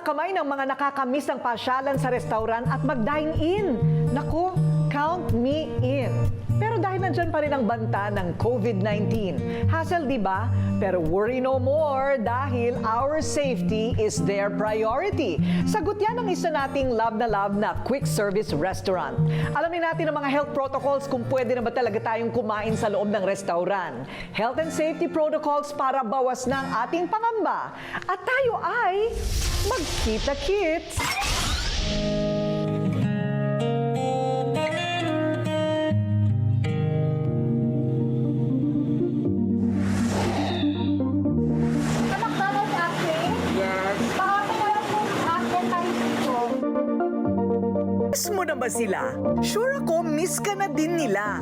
kamay ng mga nakakamiss ng pasyalan sa restaurant at mag-dine-in. Naku, count me in. Pero dahil nandyan pa rin ang banta ng COVID-19. Hassle, di ba? Pero worry no more dahil our safety is their priority. Sagot yan ng isa nating love na love na quick service restaurant. Alamin natin ang mga health protocols kung pwede na ba talaga tayong kumain sa loob ng restaurant. Health and safety protocols para bawas ng ating pangamba. At tayo ay magkita-kits! Na ba sila? Sure ako, miss ka na din nila.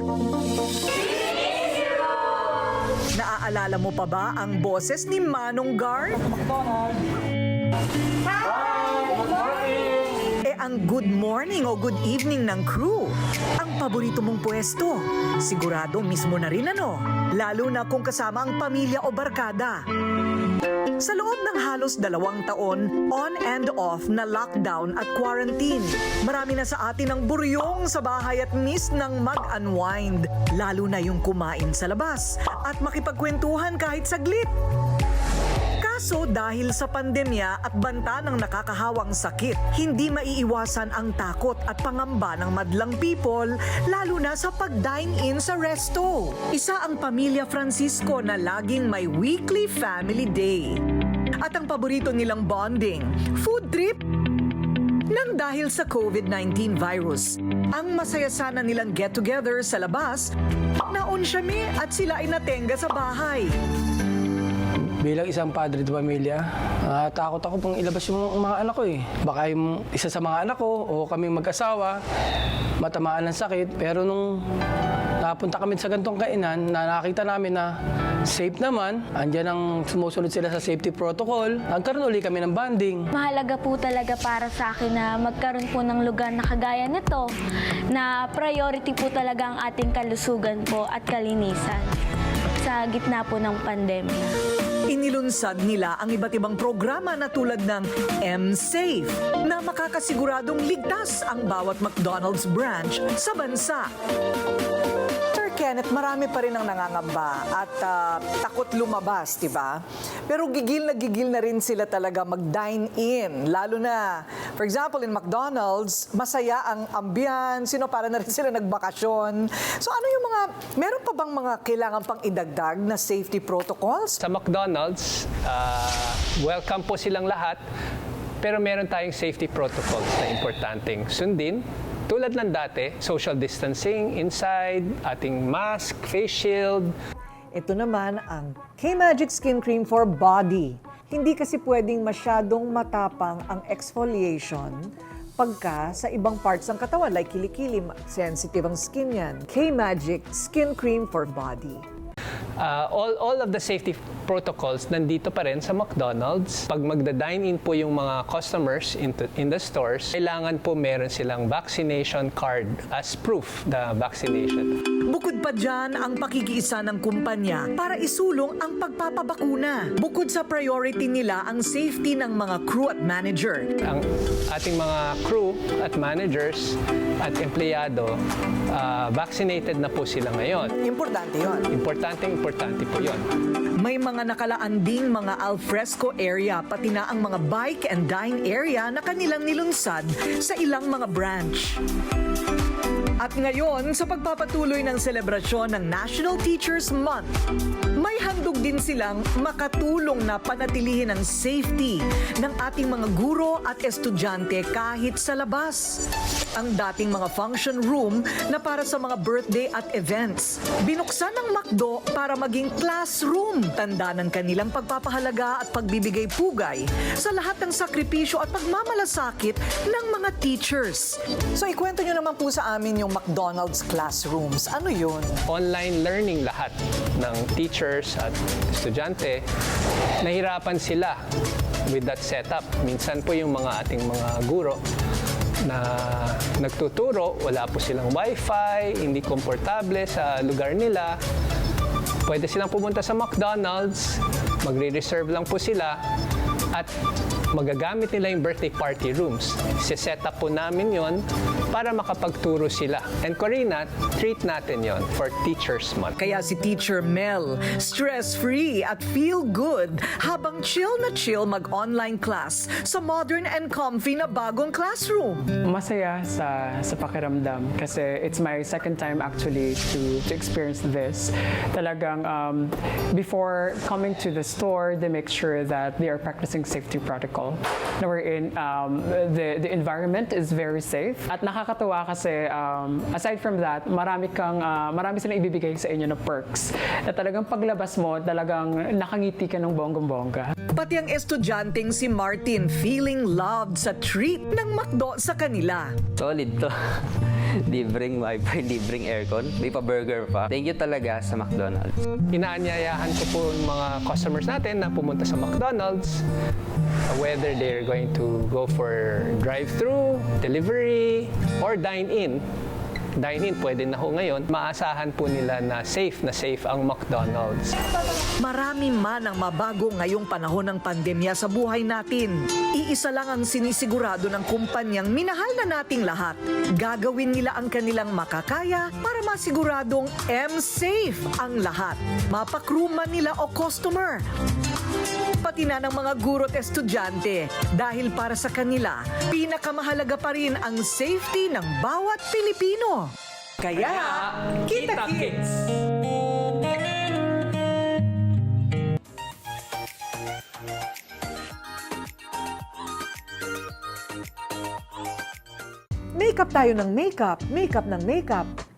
Naaalala mo pa ba ang boses ni Manong Guard? Eh ang good morning o good evening ng crew. Ang paborito mong pwesto. Sigurado mismo na rin ano. Lalo na kung kasama ang pamilya o barkada. Sa loob ng halos dalawang taon, on and off na lockdown at quarantine, marami na sa atin ang buryong sa bahay at miss ng mag-unwind, lalo na yung kumain sa labas at makipagkwentuhan kahit saglit. Kaso dahil sa pandemya at banta ng nakakahawang sakit, hindi maiiwasan ang takot at pangamba ng madlang people, lalo na sa pag-dine-in sa resto. Isa ang pamilya Francisco na laging may weekly family day. At ang paborito nilang bonding, food trip nang dahil sa COVID-19 virus. Ang masaya sana nilang get-together sa labas, naon siya at sila ay natenga sa bahay. Bilang isang padre de pamilya, ah, takot ako pang ilabas yung mga anak ko eh. Baka yung isa sa mga anak ko o kaming mag-asawa, matamaan ng sakit. Pero nung napunta kami sa gantong kainan, na nakita namin na safe naman, andyan ang sumusunod sila sa safety protocol, nagkaroon uli kami ng banding. Mahalaga po talaga para sa akin na magkaroon po ng lugar na kagaya nito na priority po talaga ang ating kalusugan po at kalinisan sa gitna po ng pandemya. Inilunsad nila ang iba't ibang programa na tulad ng M-Safe na makakasiguradong ligtas ang bawat McDonald's branch sa bansa. Kenneth, marami pa rin ang nangangamba at ah, takot lumabas, di ba? Pero gigil na gigil na rin sila talaga mag-dine-in. Lalo na, for example, in McDonald's, masaya ang ambience, sino para na rin sila nagbakasyon. So ano yung mga, meron pa bang mga kailangan pang idagdag na safety protocols? Sa McDonald's, ah, welcome po silang lahat. Pero meron tayong safety protocols na importanteng sundin. Tulad ng dati, social distancing inside, ating mask, face shield, Ito naman ang K-Magic Skin Cream for Body. Hindi kasi pwedeng masyadong matapang ang exfoliation pagka sa ibang parts ng katawan like kilikili, sensitive ang skin yan. K-Magic Skin Cream for Body. Uh, all, all of the safety protocols nandito pa rin sa McDonald's. Pag magda-dine-in po yung mga customers into, in the stores, kailangan po meron silang vaccination card as proof the vaccination. Bukod pa dyan ang pakikiisa ng kumpanya para isulong ang pagpapabakuna. Bukod sa priority nila ang safety ng mga crew at manager. Ang ating mga crew at managers at empleyado, uh, vaccinated na po sila ngayon. Importante yon. Importante, importante po yon. May mga nakalaan ding mga alfresco area pati na ang mga bike and dine area na kanilang nilunsad sa ilang mga branch. At ngayon, sa pagpapatuloy ng selebrasyon ng National Teachers Month, may handog din silang makatulong na panatilihin ang safety ng ating mga guro at estudyante kahit sa labas. Ang dating mga function room na para sa mga birthday at events, binuksan ng McDo para maging classroom. Tanda ng kanilang pagpapahalaga at pagbibigay pugay sa lahat ng sakripisyo at pagmamalasakit ng mga teachers. So ikwento nyo naman po sa amin yung McDonald's classrooms. Ano yun? Online learning lahat ng teachers at estudyante. Nahirapan sila with that setup. Minsan po yung mga ating mga guro na nagtuturo, wala po silang wifi, hindi komportable sa lugar nila. Pwede silang pumunta sa McDonald's, magre-reserve lang po sila at magagamit nila yung birthday party rooms. set up po namin yon para makapagturo sila. And Corina, treat natin yon for Teachers Month. Kaya si Teacher Mel, stress-free at feel good habang chill na chill mag-online class sa modern and comfy na bagong classroom. Masaya sa sa pakiramdam kasi it's my second time actually to to experience this. Talagang um, before coming to the store, they make sure that they are practicing safety protocol. Na we're in um, the the environment is very safe at nakakatuwa kasi um, aside from that, marami kang uh, marami silang ibibigay sa inyo na perks. Na talagang paglabas mo, talagang nakangiti ka ng bonggang-bongga. Pati ang estudyanteng si Martin feeling loved sa treat ng McDo sa kanila. Solid to. libreng wifi, libreng aircon, may pa-burger pa. Thank you talaga sa McDonald's. Inaanyayahan ko po yung mga customers natin na pumunta sa McDonald's, whether they're going to go for drive-through, delivery, or dine-in. Dine-in, pwede na ho ngayon. Maasahan po nila na safe na safe ang McDonald's. Marami man ang mabago ngayong panahon ng pandemya sa buhay natin. Iisa lang ang sinisigurado ng kumpanyang minahal na nating lahat. Gagawin nila ang kanilang makakaya para masiguradong M-safe ang lahat. Mapakrew man nila o customer. Pati na ng mga guro at estudyante dahil para sa kanila, pinakamahalaga pa rin ang safety ng bawat Pilipino. Kaya, kita kits! Makeup tayo ng makeup, makeup ng makeup.